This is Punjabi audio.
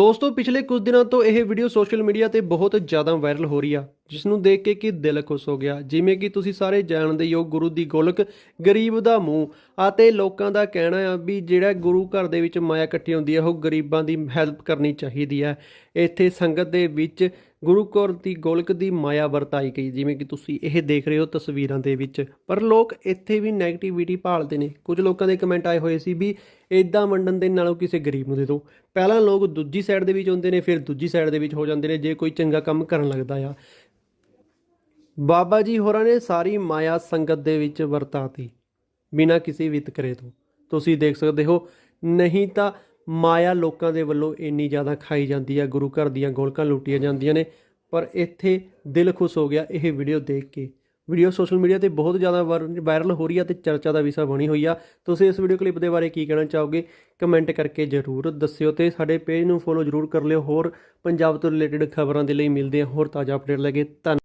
ਦੋਸਤੋ, ਪਿਛਲੇ ਕੁਝ ਦਿਨਾਂ ਤੋਂ ਇਹ ਵੀਡੀਓ ਸੋਸ਼ਲ ਮੀਡੀਆ ਤੇ ਬਹੁਤ ਜ਼ਿਆਦਾ ਵਾਇਰਲ ਹੋ ਰਹੀ ਆ ਜਿਸ ਨੂੰ ਦੇਖ ਕੇ ਕਿ ਦਿਲ ਖੁਸ਼ ਹੋ ਗਿਆ। ਜਿਵੇਂ ਕਿ ਤੁਸੀਂ ਸਾਰੇ ਜਾਣਦੇ ਹੋ ਗੁਰੂ ਦੀ ਗੋਲਕ ਗਰੀਬ ਦਾ ਮੂੰਹ, ਅਤੇ ਲੋਕਾਂ ਦਾ ਕਹਿਣਾ ਆ ਵੀ ਜਿਹੜਾ ਗੁਰੂ ਘਰ ਦੇ ਵਿੱਚ ਮਾਇਆ ਇਕੱਠੀ ਹੁੰਦੀ ਹੈ ਉਹ ਗਰੀਬਾਂ ਦੀ ਹੈਲਪ ਕਰਨੀ ਚਾਹੀਦੀ ਹੈ ਇੱਥੇ ਸੰਗਤ ਦੇ ਵਿੱਚ ਗੁਰੂ ਕੌਰ ਦੀ ਗੋਲਕ ਦੀ ਮਾਇਆ ਵਰਤਾਈ ਗਈ, ਜਿਵੇਂ ਕਿ ਤੁਸੀਂ ਇਹ ਦੇਖ ਰਹੇ ਹੋ ਤਸਵੀਰਾਂ ਦੇ ਵਿੱਚ। ਪਰ ਲੋਕ ਇੱਥੇ ਵੀ 네ਗੇਟਿਵਿਟੀ ਭਾਲਦੇ ਨੇ। ਕੁਝ ਲੋਕਾਂ ਦੇ ਕਮੈਂਟ ਆਏ ਹੋਏ ਸੀ ਵੀ ਇਦਾਂ ਵੰਡਣ ਦੇ ਨਾਲੋਂ ਕਿਸੇ ਗਰੀਬ ਨੂੰ ਦੇ ਦਿਓ। ਪਹਿਲਾਂ ਲੋਕ ਦੂਜੀ ਸਾਈਡ ਦੇ ਵਿੱਚ ਹੁੰਦੇ ਨੇ, ਫਿਰ ਦੂਜੀ ਸਾਈਡ ਦੇ ਵਿੱਚ ਹੋ ਜਾਂਦੇ ਨੇ, ਜੇ ਕੋਈ ਚੰਗਾ ਕੰਮ ਕਰਨ ਲੱਗਦਾ ਆ। ਬਾਬਾ ਜੀ ਹੋਰਾਂ ਨੇ ਸਾਰੀ ਮਾਇਆ ਸੰਗਤ ਦੇ ਵਿੱਚ ਵਰਤਾਤੀ। ਬਿਨਾਂ ਕਿਸੇ ਵਿਤਕਰੇ ਤੋਂ। ਤੁਸੀਂ ਦੇਖ ਸਕਦੇ ਹੋ, ਨਹੀਂ ਤਾਂ ਮਾਇਆ ਲੋਕਾਂ ਦੇ ਵੱਲੋਂ ਇੰਨੀ ਜ਼ਿਆਦਾ ਖਾਈ ਜਾਂਦੀ ਆ, ਗੁਰੂ ਘਰ ਦੀਆਂ ਗੋਲਕਾਂ ਲੁੱਟੀਆਂ ਜਾਂਦੀਆਂ ਨੇ, ਪਰ ਇੱਥੇ ਦਿਲ ਖੁਸ਼ ਹੋ ਗਿਆ ਇਹ ਵੀਡੀਓ ਦੇਖ ਕੇ। ਵੀਡੀਓ ਸੋਸ਼ਲ ਮੀਡੀਆ ਤੇ ਬਹੁਤ ਜ਼ਿਆਦਾ ਵਾਰ- ਵਾਇਰਲ ਹੋ ਰਹੀ ਆ ਤੇ ਚਰਚਾ ਦਾ ਵਿਸ਼ਾ ਬਣੀ ਹੋਈ ਆ। ਤੁਸੀਂ ਇਸ ਵੀਡੀਓ ਕਲਿੱਪ ਦੇ ਬਾਰੇ ਕੀ ਕਹਿਣਾ ਚਾਹੋਗੇ? ਕਮੈਂਟ ਕਰਕੇ ਜ਼ਰੂਰ ਦੱਸਿਓ ਤੇ ਸਾਡੇ ਪੇਜ ਨੂੰ ਫੋਲੋ ਜ਼ਰੂਰ ਕਰ ਲਿਓ। ਹੋਰ ਪੰਜਾਬ ਤੋਂ ਰਿਲੇਟਡ ਖਬਰਾਂ ਦੇ ਲਈ ਮਿਲਦੇ ਹਾਂ। ਹੋਰ ਤਾਜ਼ਾ ਅਪਡੇਟ ਲੈ ਕੇ ਧੰਨ